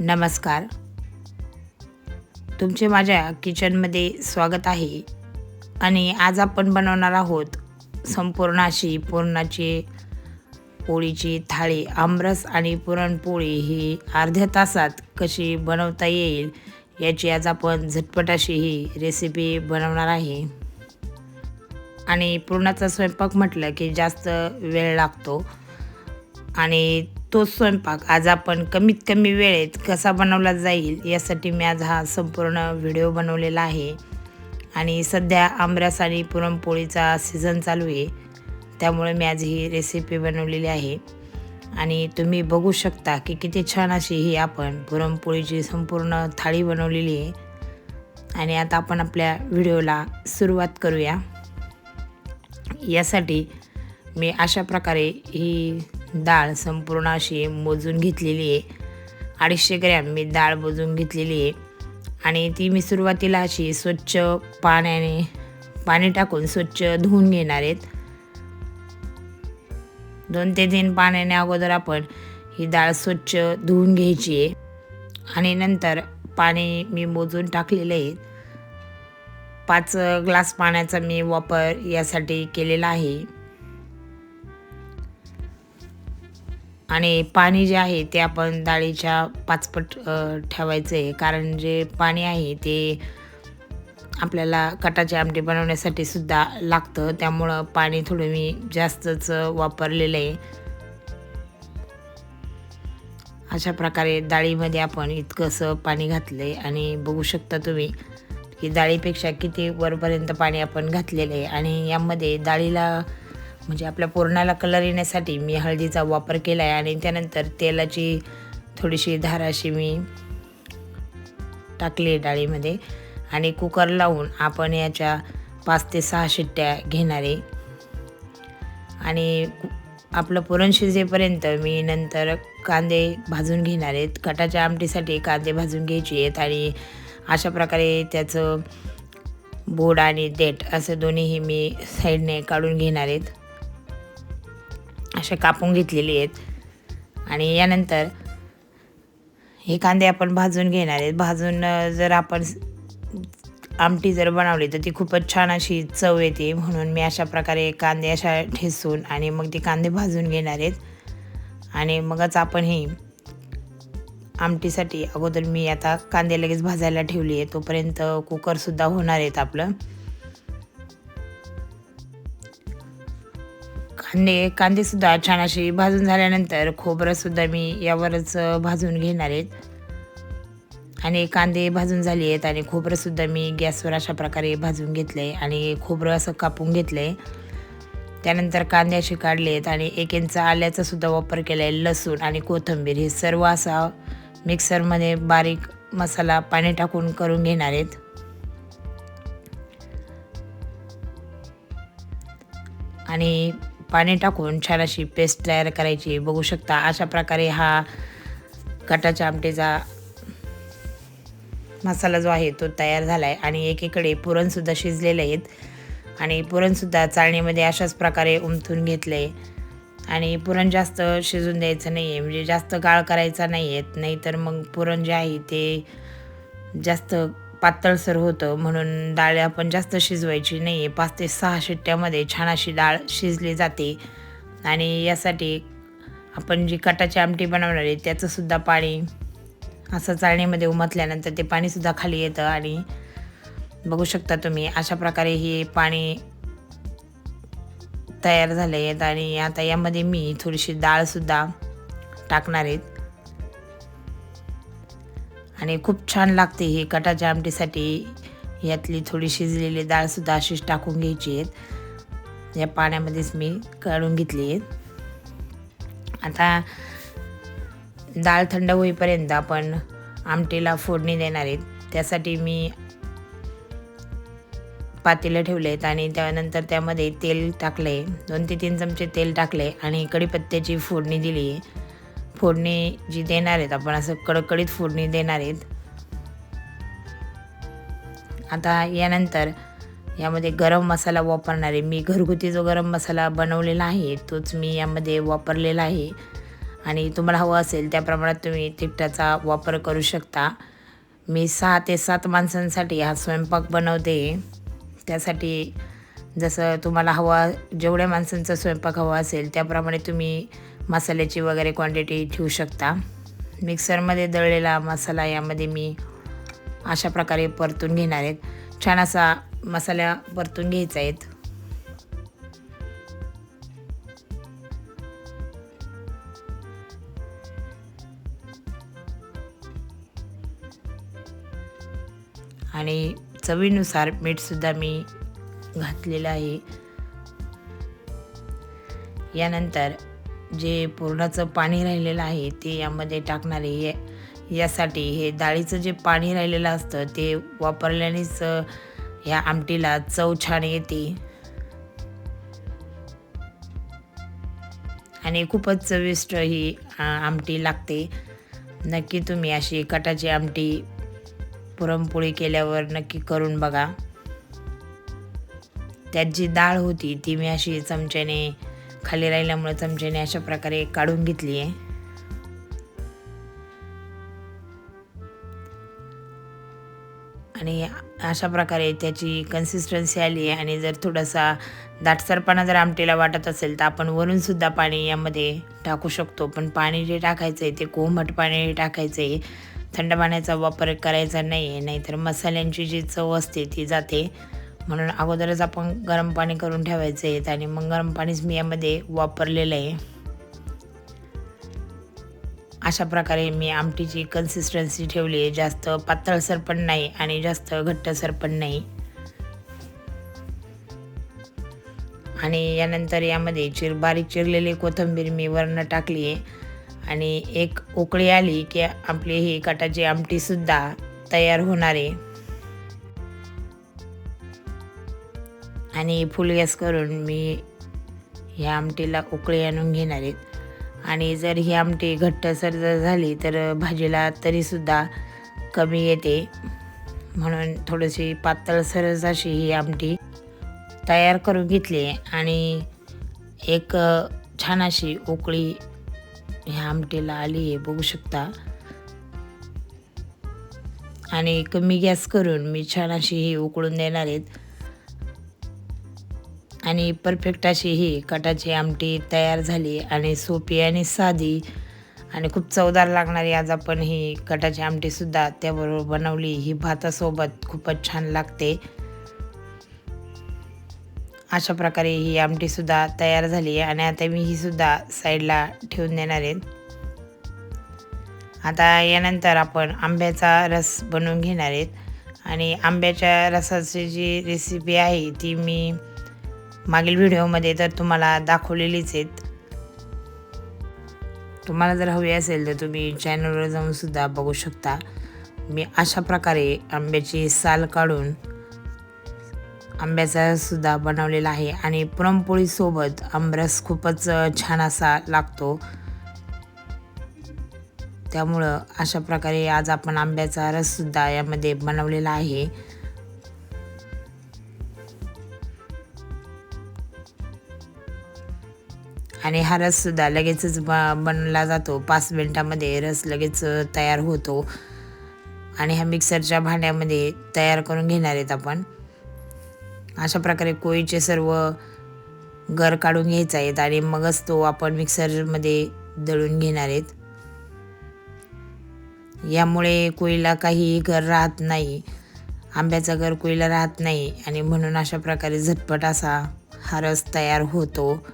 नमस्कार. तुमचे माझ्या किचनमध्ये स्वागत आहे. आणि आज आपण बनवणार आहोत संपूर्ण अशी पुरणाची पोळीची थाळी. आमरस आणि पुरणपोळी ही अर्ध्या तासात कशी बनवता येईल याची आज आपण झटपट अशी ही रेसिपी बनवणार आहे. आणि पुरणाचा स्वयंपाक म्हटलं की जास्त वेळ लागतो. आणि तो स्वयंपाक आज आपण कमीत कमी वेळेत कसा बनवला जाईल यासाठी मी आज हा संपूर्ण व्हिडिओ बनवलेला आहे. आणि सध्या आमरस आणि पुरणपोळीचा सीझन चालू आहे. त्यामुळे मी आज ही रेसिपी बनवलेली आहे. आणि तुम्ही बघू शकता की किती छान अशी ही आपण पुरणपोळीची संपूर्ण थाळी बनवलेली आहे. आणि आता आपण आपल्या व्हिडिओला सुरुवात करूया. यासाठी मी अशा प्रकारे ही डाळ संपूर्ण अशी मोजून घेतलेली आहे. अडीचशे ग्रॅम मी डाळ मोजून घेतलेली आहे. आणि ती मी सुरुवातीला अशी स्वच्छ पाण्याने पाणी टाकून स्वच्छ धुवून घेणार आहेत. दोन ते तीन पाण्याने अगोदर आपण ही डाळ स्वच्छ धुवून घ्यायची आहे. आणि नंतर पाणी मी मोजून टाकलेलं आहे. पाच ग्लास पाण्याचा मी वापर यासाठी केलेला आहे. आणि पाणी जे आहे ते आपण डाळीच्या पाचपट ठेवायचं. आहे कारण जे पाणी आहे ते आपल्याला कटाची आमटी बनवण्यासाठी सुद्धा लागतं. त्यामुळं पाणी थोडं मी जास्तच वापरलेलं आहे. अशा प्रकारे डाळीमध्ये आपण इतकंसं पाणी घातलं आहे आणि बघू शकता तुम्ही की डाळीपेक्षा किती वरपर्यंत पाणी आपण घातलेलं आहे. आणि यामध्ये डाळीला म्हणजे आपल्या पुरणाला कलर येण्यासाठी मी हळदीचा वापर केला आहे आणि त्यानंतर तेलाची थोडीशी धाराशी मी टाकली आहे डाळीमध्ये. आणि कुकर लावून आपण याच्या पाच ते सहा शिट्ट्या घेणार आहे. आणि आपलं पुरण शिजेपर्यंत मी नंतर कांदे भाजून घेणार आहेत. कटाच्या आमटीसाठी कांदे भाजून घ्यायचे आहेत आणि अशा प्रकारे त्याचं बोड आणि देठ असं दोन्हीही मी साईडने काढून घेणार आहेत. असे कापून घेतलेले आहेत. आणि यानंतर हे कांदे आपण भाजून घेणार आहेत. भाजून जर आपण आमटी जर बनवली तर ती खूपच छान अशी चव येते. म्हणून मी अशा प्रकारे कांदे अशा ठेसून आणि मग ते कांदे भाजून घेणार आहेत. आणि मगच आपण हे आमटीसाठी अगोदर मी आता कांदे लगेच भाजायला ठेवली आहे. तोपर्यंत कुकरसुद्धा होणार आहेत आपलं. कांदे कांदेसुद्धा छान असे भाजून झाल्यानंतर खोबरंसुद्धा मी यावरच भाजून घेणार आहेत. आणि कांदे भाजून झाले आहेत आणि खोबरंसुद्धा मी गॅसवर अशा प्रकारे भाजून घेतलं आहे आणि खोबरं असं कापून घेतलं आहे त्यानंतर कांदे असे काढले आहेत आणि एक इंच आल्याचासुद्धा वापर केला आहे लसूण आणि कोथिंबीर. हे सर्व असा मिक्सरमध्ये बारीक मसाला पाणी टाकून करून घेणार आहेत. आणि पाणी टाकून छान अशी पेस्ट तयार करायची. बघू शकता अशा प्रकारे हा कटाच्या आमटीचा मसाला जो आहे तो तयार झाला आहे आणि एकीकडे पुरणसुद्धा शिजलेले आहेत. आणि पुरणसुद्धा चाळणीमध्ये अशाच प्रकारे उमथून घेतले आहे आणि पुरण जास्त शिजून द्यायचं नाही आहे म्हणजे जास्त गाळ करायचा नाही आहेत नाहीतर मग पुरण जे आहे ते जास्त पातळसर होतं म्हणून डाळ आपण जास्त शिजवायची नाही आहे पाच ते सहा शिट्ट्यामध्ये छान अशी डाळ शिजली जाते. आणि यासाठी आपण जी कटाची आमटी बनवणार आहे त्याचंसुद्धा पाणी असं चाळणीमध्ये उमटल्यानंतर ते पाणीसुद्धा खाली येतं. आणि बघू शकता तुम्ही अशा प्रकारे हे पाणी तयार झाले आहेत आणि आता यामध्ये मी थोडीशी डाळसुद्धा टाकणार आहेत आणि खूप छान लागते ही कटाच्या आमटीसाठी यातली थोडी शिजलेली डाळसुद्धा अशीच टाकून घ्यायची आहेत. या पाण्यामध्येच मी काढून घेतली आहेत. आता डाळ थंड होईपर्यंत आपण आमटीला फोडणी देणार आहेत. त्यासाठी मी पातेलं ठेवले आहेत आणि त्यानंतर त्यामध्ये तेल टाकले दोन ते तीन चमचे तेल टाकले आणि कढीपत्त्याची फोडणी दिली आहे. फोडणी जी देणार आहेत आपण असं कडकडीत फोडणी देणार आहेत. आता यानंतर यामध्ये गरम मसाला वापरणार आहे. मी घरगुती जो गरम मसाला बनवलेला आहे तोच मी यामध्ये वापरलेला आहे. आणि तुम्हाला हवं असेल त्या प्रमाणात तुम्ही तिखटाचा वापर करू शकता. मी सहा ते सात माणसांसाठी हा स्वयंपाक बनवते. त्यासाठी जसं तुम्हाला हवा जेवढ्या माणसांचा स्वयंपाक हवा असेल त्याप्रमाणे तुम्ही मसाल्याची वगैरे क्वांटिटी ठेवू शकता. मिक्सरमध्ये दळलेला मसाला यामध्ये मी अशा प्रकारे परतून घेणार आहेत छान असा मसाला परतून घ्यायचा आहेत आणि चवीनुसार मीठसुद्धा मी घातलेलं आहे. यानंतर जे पुरणाचं पाणी राहिलेलं आहे ते यामध्ये टाकणार आहे. यासाठी हे डाळीचं जे पाणी राहिलेलं असतं ते वापरल्यानेच ह्या आमटीला चव छान येते. आणि खूपच चविष्ट ही आमटी लागते. नक्की तुम्ही अशी कटाची आमटी पुरणपोळी केल्यावर नक्की करून बघा. त्यात जी डाळ होती ती मी अशी चमच्याने खाली राहिल्यामुळे चमच्याने अशा प्रकारे काढून घेतली आहे. आणि अशा प्रकारे त्याची कन्सिस्टन्सी आली आहे. आणि जर थोडासा दाटसरपणा जर आमटीला वाटत असेल तर आपण वरूनसुद्धा पाणी यामध्ये टाकू शकतो. पण पाणी जे टाकायचं आहे ते कोमट पाणी टाकायचं आहे थंड पाण्याचा वापर करायचा नाही आहे नाहीतर मसाल्यांची जी चव असते ती जाते. म्हणून अगोदरच आपण गरम पाणी करून ठेवायचं आहे. आणि मग गरम पाणीच मी यामध्ये वापरलेलं आहे. अशा प्रकारे मी आमटीची कन्सिस्टन्सी ठेवली आहे. जास्त पातळसर पण नाही आणि जास्त घट्टसर पण नाही. आणि यानंतर यामध्ये चिर बारीक चिरलेली कोथिंबीर मी वरनं टाकली आहे. आणि एक उकळी आली की आपली ही कटाची आमटीसुद्धा तयार होणार आहे. आणि फुल गॅस करून मी ह्या आमटीला उकळी आणून घेणार आहेत. आणि जर ही आमटी घट्टसर जर झाली तर भाजीला तरीसुद्धा कमी येते. म्हणून थोडीशी पातळसरच अशी ही आमटी तयार करून घेतली आणि एक छान अशी उकळी ह्या आमटीला आली आहे बघू शकता. आणि कमी गॅस करून मी छान अशी ही उकळून देणार आहेत. आणि परफेक्ट अशी ही कटाची आमटी तयार झाली आणि सोपी आणि साधी आणि खूप चवदार लागणारी आज आपण ही कटाची आमटीसुद्धा त्याबरोबर बनवली. ही भातासोबत खूपच छान लागते. अशा प्रकारे ही आमटीसुद्धा तयार झाली आणि आता मी ही सुद्धा साईडला ठेवून देणार आहेत आता यानंतर आपण आंब्याचा रस बनवून घेणार आहेत आणि आंब्याच्या रसाची जी रेसिपी आहे ती मी मागील व्हिडिओमध्ये तर तुम्हाला दाखवलेलीच आहेत. तुम्हाला जर हवी असेल तर तुम्ही चॅनलवर जाऊनसुद्धा बघू शकता. मी अशा प्रकारे आंब्याची साल काढून आंब्याचा सुद्धा बनवलेला आहे आणि पुरणपोळीसोबत आंबरस खूपच छान असा लागतो. त्यामुळं अशा प्रकारे आज आपण आंब्याचा रससुद्धा यामध्ये बनवलेला आहे. आणि हा रससुद्धा लगेचच ब बनला जातो. पाच मिनटामध्ये रस लगेच तयार होतो. आणि ह्या मिक्सरच्या भांड्यामध्ये तयार करून घेणार आहेत आपण. अशा प्रकारे कोळीचे सर्व गर काढून घ्यायचा आहेत आणि मगच तो आपण मिक्सरमध्ये दळून घेणार आहेत. यामुळे कोळीला काही घर राहत नाही. आंब्याचा घर कोळीला राहत नाही. आणि म्हणून अशा प्रकारे झटपट असा हा रस तयार होतो.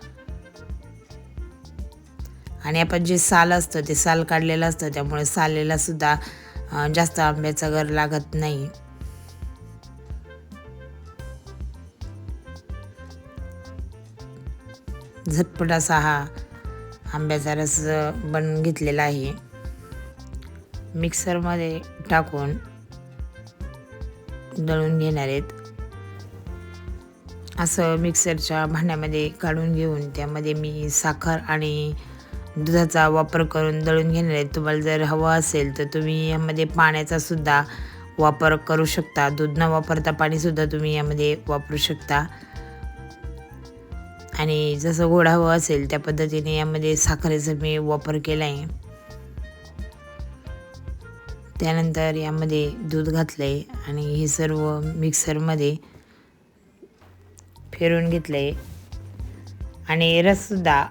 आणि आपण जे साल असतं ते साल काढलेलं असतं त्यामुळे सालेला सुद्धा जास्त आंब्याचा गर लागत नाही. झटपट असा हा आंब्याचा रस बनवून घेतलेला आहे. मिक्सरमध्ये टाकून दळून घेणार आहेत. असं मिक्सरच्या भांड्यामध्ये काढून घेऊन त्यामध्ये मी साखर आणि दुधाचा वापर करून दळून घेणार तुम्हाला जर हवं असेल तर तुम्ही यामध्ये पाण्याचा सुद्धा वापर करू शकता. दूध न वापरता पाणीसुद्धा तुम्ही यामध्ये वापरू शकता. आणि जसं गोड हवं असेल त्या पद्धतीने यामध्ये साखरेचा मी वापर केला आहे त्यानंतर यामध्ये दूध घातलं आहे आणि हे सर्व मिक्सरमध्ये फिरून घेतलं आहे आणि रससुद्धा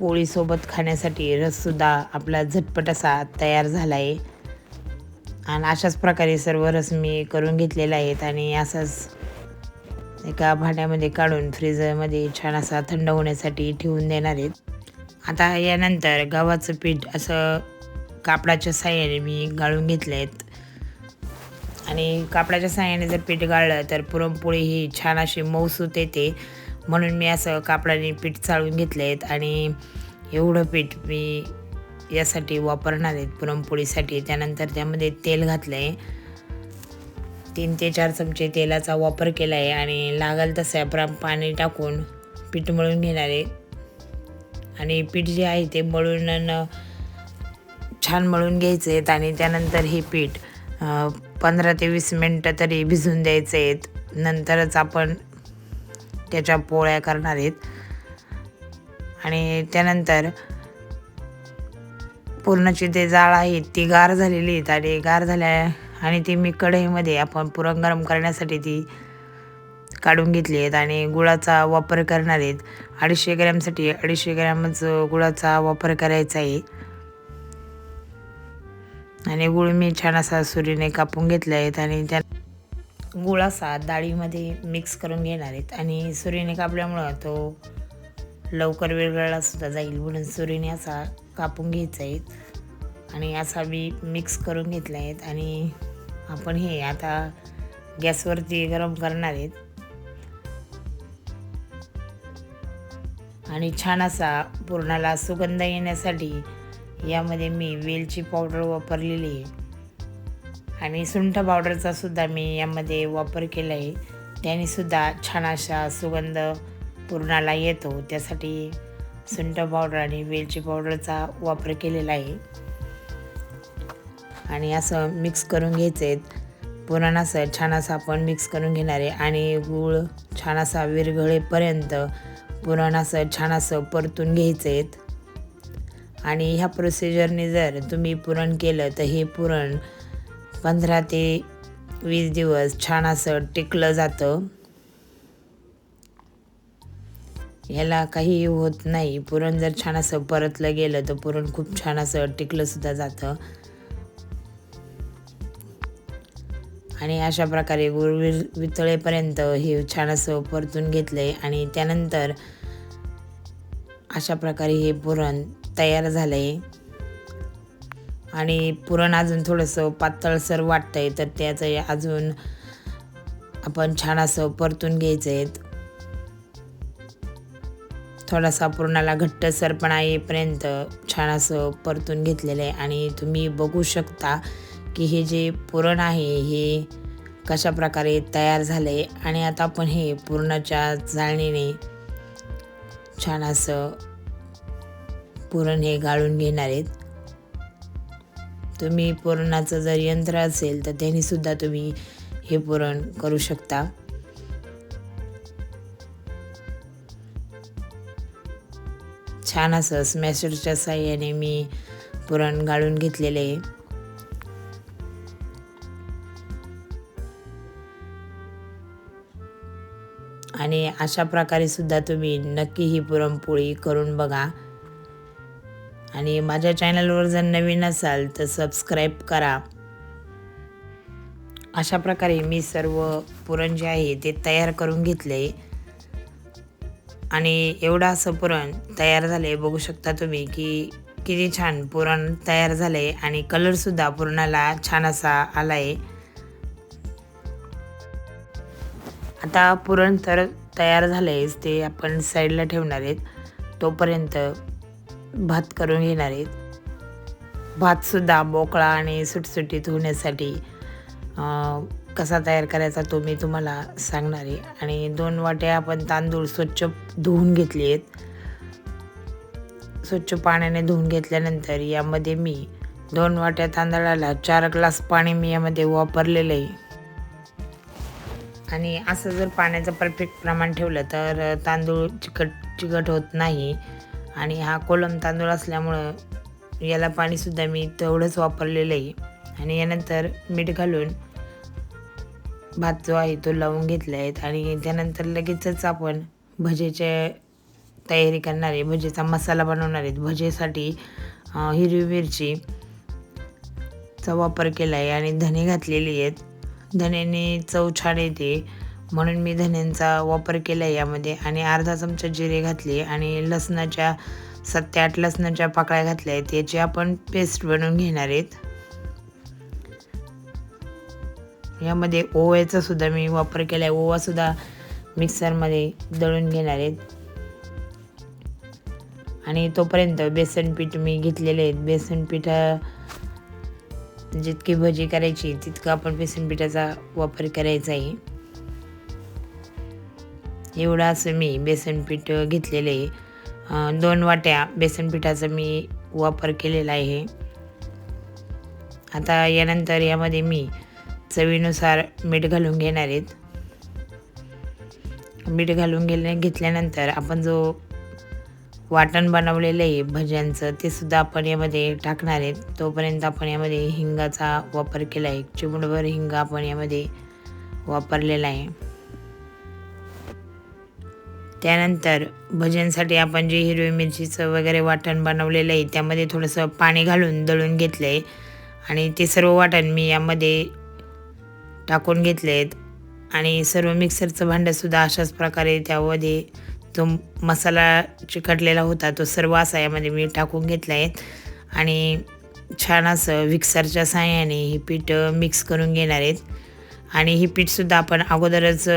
पोळीसोबत खाण्यासाठी रससुद्धा आपला झटपट असा तयार झाला आहे आणि अशाच प्रकारे सर्व रस मी करून घेतलेला आहेत आणि असाच एका भांड्यामध्ये काढून फ्रीजरमध्ये छान असा थंड होण्यासाठी ठेवून देणार आहेत. आता यानंतर गव्हाचं पीठ असं कापडाच्या साह्याने मी गाळून घेतले आहेत. आणि कापडाच्या साह्याने जर पीठ गाळलं तर पुरणपोळी ही छान अशी मऊसूत येते. म्हणून मी असं कापडाने पीठ चाळून घेतले आहेत आणि एवढं पीठ मी यासाठी वापरणार आहेत पुरणपोळीसाठी. त्यानंतर त्यामध्ये तेल घातलं आहे तीन ते चार चमचे तेलाचा वापर केला आहे आणि लागल तसं प्र पाणी टाकून पीठ मळून घेणार आहे. आणि पीठ जे आहे ते मळून छान मळून घ्यायचे आहेत आणि त्यानंतर हे पीठ पंधरा ते वीस मिनटं तरी भिजून द्यायचे आहेत. नंतरच आपण त्याच्या पोळ्या करणार आहेत. आणि त्यानंतर पुरणाची ते जाळ आहेत ती गार झालेली आहेत आणि गार झाल्या आणि ती मी कढईमध्ये आपण पुरण गरम करण्यासाठी ती काढून घेतली आहेत आणि गुळाचा वापर करणार आहेत. अडीचशे ग्रॅमसाठी अडीचशे ग्रॅमच गुळाचा वापर करायचा आहे. आणि गुळ मी छान असा सुरीने कापून घेतले आहेत आणि त्या गुळ असा डाळीमध्ये मिक्स करून घेणार आहेत. आणि सुरीने कापल्यामुळं तो लवकर वेगळा सुद्धा जाईल म्हणून सुरीने असा कापून घ्यायचा आहे. आणि असा मी मिक्स करून घेतला आहेत आणि आपण हे आता गॅसवरती गरम करणार आहेत. आणि छान असा पुरणाला सुगंध येण्यासाठी यामध्ये मी वेलची पावडर वापरलेली आहे. आणि सुंठ पावडरचा सुद्धा मी यामध्ये वापर केला आहे. त्यानेसुद्धा छान अशा सुगंध पुरणाला येतो. त्यासाठी सुंठ पावडर आणि वेलची पावडरचा वापर केलेला आहे. आणि असं मिक्स करून घ्यायचं आहेत पुरण असं छान असं आपण मिक्स करून घेणार आहे. आणि गूळ छान असा विरघळेपर्यंत पुरण असं छान असं परतून घ्यायचं आहेत आणि ह्या प्रोसिजरने जर तुम्ही पुरण केलं तर हे पुरण पंधरा ते वीस दिवस छान असं टिकलं जातं. ह्याला काही होत नाही. पुरण जर छान असं परतलं गेलं तर पुरण खूप छान असं टिकलं सुद्धा जातं. आणि अशा प्रकारे गुळ वितळेपर्यंत हे छान असं परतून घेतलं आहे आणि त्यानंतर अशा प्रकारे हे पुरण तयार झालं. आहे आणि पुरण अजून थोडंसं पातळसर वाटतं आहे तर त्याचं अजून आपण छान असं परतून घ्यायचं आहे थोडासा पुरणाला घट्टसरपणा येईपर्यंत छान असं परतून घेतलेलं आहे. आणि तुम्ही बघू शकता की हे जे पुरण आहे हे कशा प्रकारे तयार झालं आहे आणि आता आपण हे पुरणाच्या जाळणीने छान असं पुरण हे गाळून घेणार आहेत. तुम्ही पुरणाचं जर यंत्र असेल तर त्यांनी सुद्धा तुम्ही हे पुरण करू शकता. छान असं स्मॅशरच्या साह्याने मी पुरण गाळून घेतलेले आहे. आणि अशा प्रकारे सुद्धा तुम्ही नक्की ही पुरणपोळी करून बघा. आणि माझ्या चॅनलवर जर नवीन असाल तर सबस्क्राईब करा. अशा प्रकारे मी सर्व पुरण जे आहे ते तयार करून घेतले. आणि एवढं असं पुरण तयार झालं आहे बघू शकता तुम्ही की किती छान पुरण तयार झालं आहे आणि कलरसुद्धा पुरणाला छान असा आला आहे आता पुरण तर तयार झालं आहेच ते आपण साईडला ठेवणार आहेत. तोपर्यंत भात करून घेणार आहेत. भातसुद्धा मोकळा आणि सुटसुटीत होण्यासाठी कसा तयार करायचा तो मी तुम्हाला सांगणार आहे. आणि दोन वाट्या आपण तांदूळ स्वच्छ धुवून घेतले आहेत. स्वच्छ पाण्याने धुवून घेतल्यानंतर यामध्ये मी दोन वाट्या तांदळाला चार ग्लास पाणी मी यामध्ये वापरलेलं आहे. आणि असं जर पाण्याचं परफेक्ट प्रमाण ठेवलं तर तांदूळ चिकट चिकट होत नाही. आणि हा कोलम तांदूळ असल्यामुळं याला पाणीसुद्धा मी तेवढंच वापरलेलं आहे. आणि यानंतर मीठ घालून भात जो आहे तो लावून घेतला आहेत आणि त्यानंतर लगेचच आपण भजेचे तयारी करणार आहे. भजेचा मसाला बनवणार आहेत भजेसाठी हिरवी मिरची चा वापर केला आहे. आणि धने घातलेली आहेत. धन्याने चव छान येते. म्हणून मी धन्यांचा वापर केला आहे यामध्ये. आणि अर्धा चमचा जिरे घातले आणि लसणाच्या सात ते आठ लसणाच्या पाकळ्या घातल्या आहेत. याची आपण पेस्ट बनवून घेणार आहेत. यामध्ये ओव्याचा सुद्धा मी वापर केला आहे. ओवासुद्धा मिक्सरमध्ये दळून घेणार आहेत. आणि तोपर्यंत बेसन पीठ मी घेतलेले आहेत. बेसन पिठा जितकी भजी करायची तितकं आपण बेसन पिठाचा वापर करायचा आहे. एवढं असं मी बेसनपीठ घेतलेले घेतलेलं आहे दोन वाट्या बेसन पिठाचा मी वापर केलेला आहे. आता यानंतर यामध्ये मी चवीनुसार मीठ घालून घेणार आहेत. मीठ घालून गेले घेतल्यानंतर आपण जो वाटण बनवलेलं आहे भज्यांचं ते सुद्धा आपण यामध्ये टाकणार आहेत. तोपर्यंत आपण यामध्ये हिंगाचा वापर केला आहे. चिमडभर हिंग आपण यामध्ये वापरलेला आहे. त्यानंतर भजनसाठी आपण जे हिरवी मिरचीचं वगैरे वाटण बनवलेलं आहे त्यामध्ये थोडंसं पाणी घालून दळून घेतलं आहे आणि ते सर्व वाटण मी यामध्ये टाकून घेतले आहेत आणि सर्व मिक्सरचं भांडंसुद्धा अशाच प्रकारे त्यामध्ये जो मसाला चिकटलेला होता तो सर्व असा यामध्ये मी टाकून घेतला आहे आणि छान असं मिक्सरच्या साहाय्याने हे पीठ मिक्स करून घेणार आहेत. आणि हे पीठसुद्धा आपण अगोदरच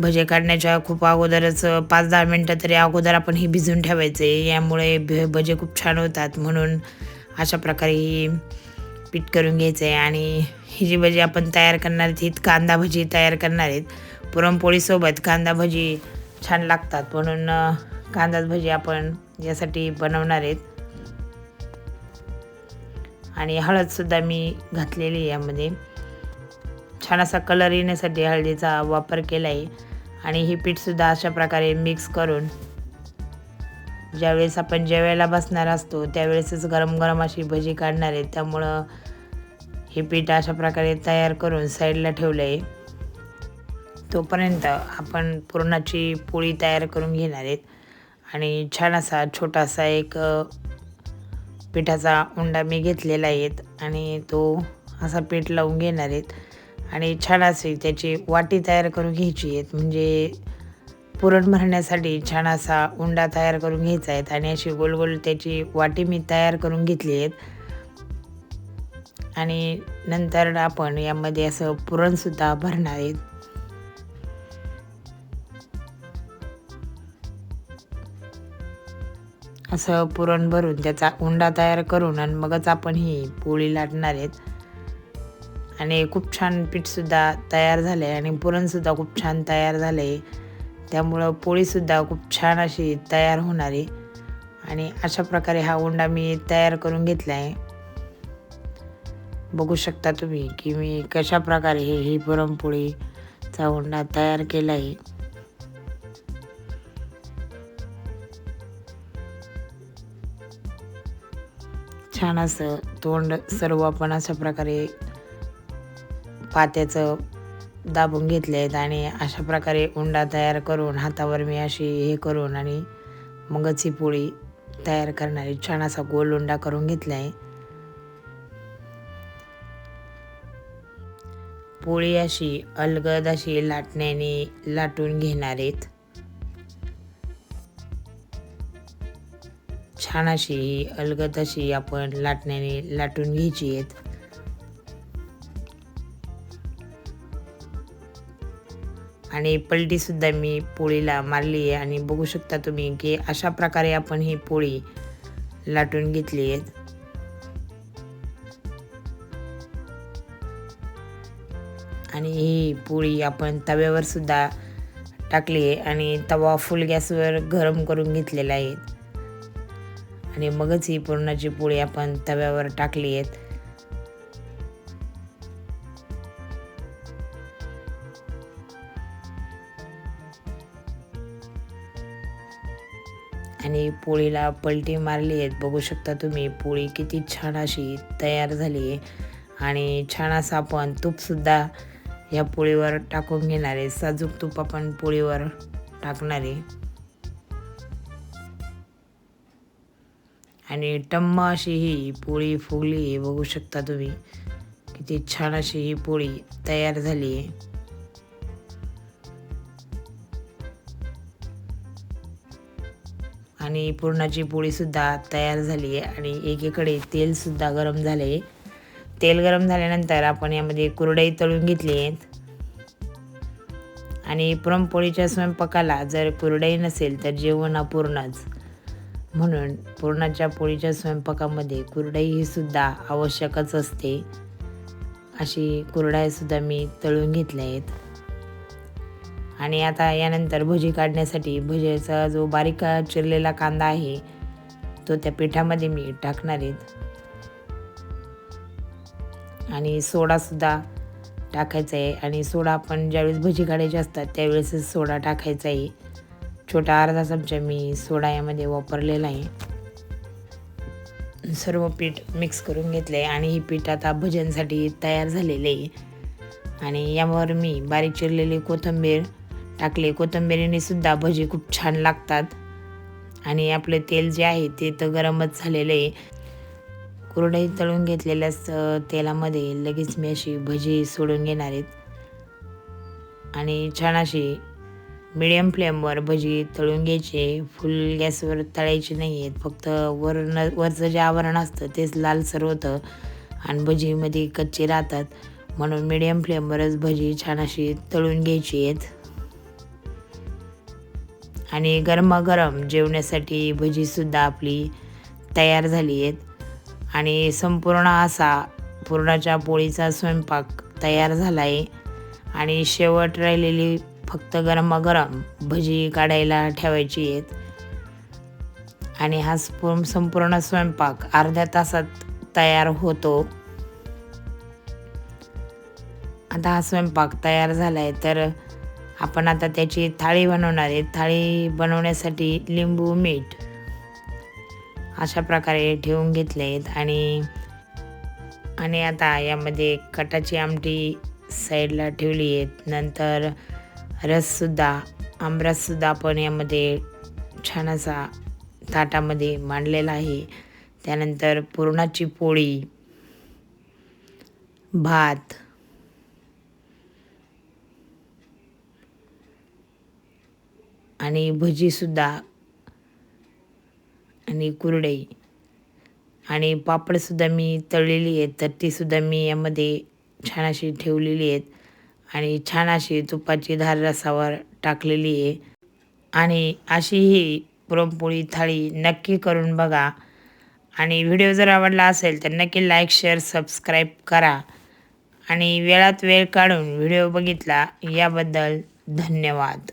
भजे काढण्याच्या खूप अगोदरच पाच दहा मिनटं तरी अगोदर आपण हे भिजून ठेवायचे. यामुळे भ भजे खूप छान होतात म्हणून अशा प्रकारे ही पीठ करून घ्यायचं. आहे आणि ही जी भजी आपण तयार करणार आहेत ही कांदा भजी तयार करणार आहेत. पुरणपोळीसोबत कांदा भजी छान लागतात म्हणून कांदा भजी आपण यासाठी बनवणार आहेत. आणि हळदसुद्धा मी घातलेली यामध्ये. छान असा कलर येण्यासाठी हळदीचा वापर केला आहे आणि ही पीठसुद्धा अशा प्रकारे मिक्स करून ज्यावेळेस आपण जेवायला बसणार असतो त्यावेळेसच गरम गरम अशी भजी काढणार आहे. त्यामुळं हे पीठ अशा प्रकारे तयार करून साईडला ठेवलं आहे तोपर्यंत आपण पुरणाची पोळी तयार करून घेणार आहेत. आणि छान असा छोटासा एक पिठाचा उंडा मी घेतलेला आहेत आणि तो असा पीठ लावून घेणार आहेत. आणि छान अशी त्याची वाटी तयार करून घ्यायची आहेत. म्हणजे पुरण भरण्यासाठी छान असा उंडा तयार करून घ्यायचा आहे आणि अशी गोल गोल त्याची वाटी मी तयार करून घेतली आहेत. आणि नंतर आपण यामध्ये असं पुरणसुद्धा भरणार आहेत. असं पुरण भरून त्याचा उंडा तयार करून आणि मगच आपण ही पोळी लाटणार आहेत. आणि खूप छान पीठसुद्धा तयार झालं आहे आणि पुरणसुद्धा खूप छान तयार झालं आहे त्यामुळं पोळीसुद्धा खूप छान अशी तयार होणार आहे. आणि अशा प्रकारे हा उंडा मी तयार करून घेतला आहे बघू शकता तुम्ही की मी कशा प्रकारे हे ही पुरणपोळीचा उंडा तयार केला आहे छान असं तोंड सर्व आपण अशा प्रकारे पात्याचं दाबून घेतले आहेत आणि अशा प्रकारे उंडा तयार करून हातावर मी अशी हे करून आणि मगच ही पोळी तयार करणारी छान असा गोल उंडा करून घेतला आहे. पोळी अशी अलगद अशी लाटण्याने लाटून घेणार आहेत. छान अशी ही अलगद अशी आपण लाटण्याने लाटून घ्यायची आहेत. आणि पलटीसुद्धा मी पोळीला मारली आहे. आणि बघू शकता तुम्ही की अशा प्रकारे आपण ही पोळी लाटून घेतली आहे. आणि ही पोळी आपण तव्यावर सुद्धा टाकली आहे. आणि तवा फुल गॅसवर गरम करून घेतलेला आहे. आणि मगच ही पुरणाची पोळी आपण तव्यावर टाकली आहेत. आणि पोळीला पलटी मारली आहेत. बघू शकता तुम्ही पोळी किती छान अशी तयार झाली आहे. आणि छान असं आपण तूपसुद्धा या पोळीवर टाकून घेणार आहे. साजूक तूप आपण पोळीवर टाकणार आहे. आणि टम्म अशी ही पोळी फुगली आहे. बघू शकता तुम्ही किती छान अशी ही पोळी तयार झाली आहे. आणि पुरणाची पोळीसुद्धा तयार झाली आहे आणि एकीकडे तेलसुद्धा गरम झाले आहे. तेल गरम झाल्यानंतर आपण यामध्ये कुरडई तळून घेतली आहेत. आणि पुरणपोळीच्या स्वयंपाकाला जर कुरडई नसेल तर जेवण अपूर्णच. म्हणून पुरणाच्या पोळीच्या स्वयंपाकामध्ये कुरडई ही सुद्धा आवश्यकच असते. अशी कुरडाईसुद्धा मी तळून घेतल्या आहेत. आणि आता यानंतर भजी काढण्यासाठी भजीचा जो बारीक चिरलेला कांदा आहे तो त्या पिठामध्ये मी टाकणार आहेत आणि सोडासुद्धा टाकायचा आहे. आणि सोडा आपण ज्यावेळेस भजी काढायचे असतात त्यावेळेसच सोडा टाकायचा आहे. छोटा अर्धा चमचा मी सोडा यामध्ये वापरलेला आहे. सर्व पीठ मिक्स करून घेतलं आहे आणि ही पीठ आता भजनसाठी तयार झालेले आहे. आणि यावर मी बारीक चिरलेली कोथिंबीर टाकले. कोथंबिरीने सुद्धा भजी खूप छान लागतात. आणि आपलं तेल जे आहे ते तर गरमच झालेलं आहे. कुरडई तळून घेतलेल्याच तेलामध्ये लगेच मी अशी भजी सोडून घेणार आहेत आणि छान अशी मिडियम फ्लेमवर भजी तळून घ्यायचे. फुल गॅसवर तळायची नाही आहेत. फक्त वरण वरचं जे आवरण असतं तेच लालसर होतं. आणि भजीमध्ये कच्चे राहतात. म्हणून मिडियम फ्लेमवरच भजी छान अशी तळून घ्यायची आहेत. आणि गरमागरम जेवण्यासाठी भजीसुद्धा आपली तयार झाली आहेत. आणि संपूर्ण असा पुरणाच्या पोळीचा स्वयंपाक तयार झाला आहे आणि शेवट राहिलेली फक्त गरमागरम भजी काढायला ठेवायची आहेत. आणि हा संपूर्ण स्वयंपाक अर्ध्या तासात तयार होतो. आता हा स्वयंपाक तयार झाला आहे तर आपण आता त्याची थाळी बनवणार आहे. थाळी बनवण्यासाठी लिंबू मीठ अशा प्रकारे ठेवून घेतले आहेत. आणि आणि आता यामध्ये कटाची आमटी साईडला ठेवली आहेत. नंतर रससुद्धा आमरससुद्धा आपण यामध्ये छान असा ताटामध्ये मांडलेला आहे. त्यानंतर पुरणाची पोळी भात आणि भजीसुद्धा आणि कुरडई आणि पापडसुद्धा मी तळलेली आहेत तर तीसुद्धा मी यामध्ये छान अशी ठेवलेली आहेत. आणि छान अशी तुपाची धार रसावर टाकलेली आहे. आणि अशी ही पुरणपोळी थाळी नक्की करून बघा. आणि व्हिडिओ जर आवडला असेल तर नक्की लाईक शेअर सबस्क्राईब करा. आणि वेळात वेळ काढून व्हिडिओ बघितला याबद्दल धन्यवाद.